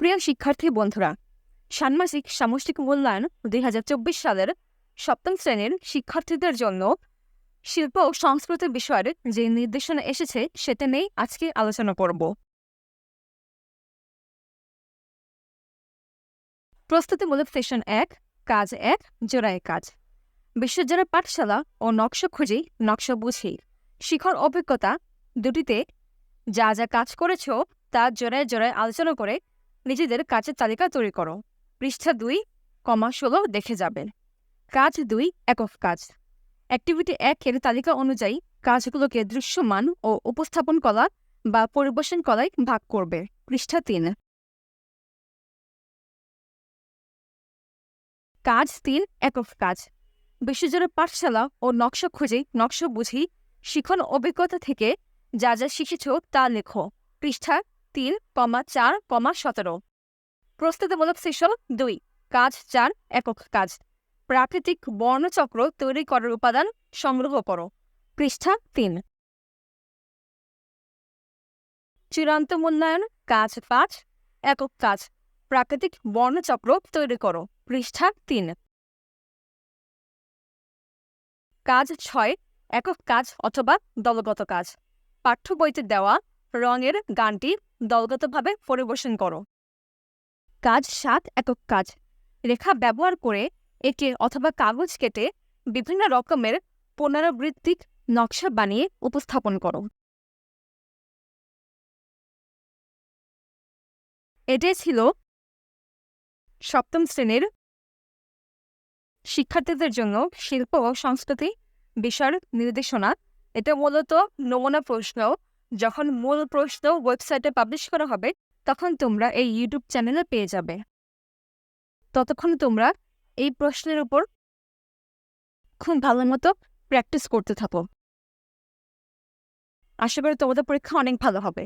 প্রিয় শিক্ষার্থী বন্ধুরা, ষান্মাসিক সামষ্টিক মূল্যায়ন দুই হাজার চব্বিশ সালের সপ্তম শ্রেণির শিক্ষার্থীদের জন্য শিল্প ও সংস্কৃতি বিষয়ের যে নির্দেশনা এসেছে সেটা নিয়েই আজকে আলোচনা করব। প্রস্তুতিমূলক সেশন এক, কাজ এক, জোড়ায় কাজ। বিশ্বজোড়া পাঠশালা ও নকশা খুঁজি, নকশা বুঝি, শিখর অভিজ্ঞতা দুটিতে যা যা কাজ করেছ তা জোড়ায় জোড়ায় আলোচনা করে নিজেদের কাজের তালিকা তৈরি করো। পৃষ্ঠা দুই, কমা ষোলো, দেখে যাবেন কাজ দুই, একক কাজ। অ্যাক্টিভিটি একের তালিকা অনুযায়ী কাজগুলোকে দৃশ্যমান ও উপস্থাপন কলা বা পরিবেশন কলায় ভাগ করবে। পৃষ্ঠা তিন। কাজ তিন, একক কাজ। বিশ্বজোড়া পাঠশালা ও নকশা খুঁজে নকশা বুঝি, শিখন অভিজ্ঞতা থেকে যা যা শিখেছ তা লেখো। পৃষ্ঠা তিন কমা চার কমা সতেরো। প্রস্তুতিমূলক সেশন দুই, কাজ চার, একক কাজ। প্রাকৃতিক বর্ণচক্র তৈরি করার উপাদান সংগ্রহ করো। পৃষ্ঠা তিন। চূড়ান্ত মূল্যায়ন, কাজ পাঁচ, একক কাজ। প্রাকৃতিক বর্ণচক্র তৈরি করো। পৃষ্ঠা তিন। কাজ ছয়, একক কাজ অথবা দলগত কাজ। পাঠ্য বইতে দেওয়া রঙের গানটি দলগতভাবে পরিবেশন করো। কাজ সাত, একক কাজ। রেখা ব্যবহার করে একে অথবা কাগজ কেটে বিভিন্ন রকমের পুনরাবৃত্তিক নকশা বানিয়ে উপস্থাপন করো। এটাই ছিল সপ্তম শ্রেণির শিক্ষার্থীদের জন্য শিল্প ও সংস্কৃতি বিষয়ের নির্দেশনা। এটা মূলত নমুনা প্রশ্ন যখন মূল প্রশ্ন ওয়েবসাইটে পাবলিশ করা হবে, তখন তোমরা এই ইউটিউব চ্যানেলে পেয়ে যাবে। ততক্ষণ তোমরা এই প্রশ্নের উপর খুব ভালো মতো প্র্যাকটিস করতে থাকো। আশা করি তোমাদের পরীক্ষা অনেক ভালো হবে।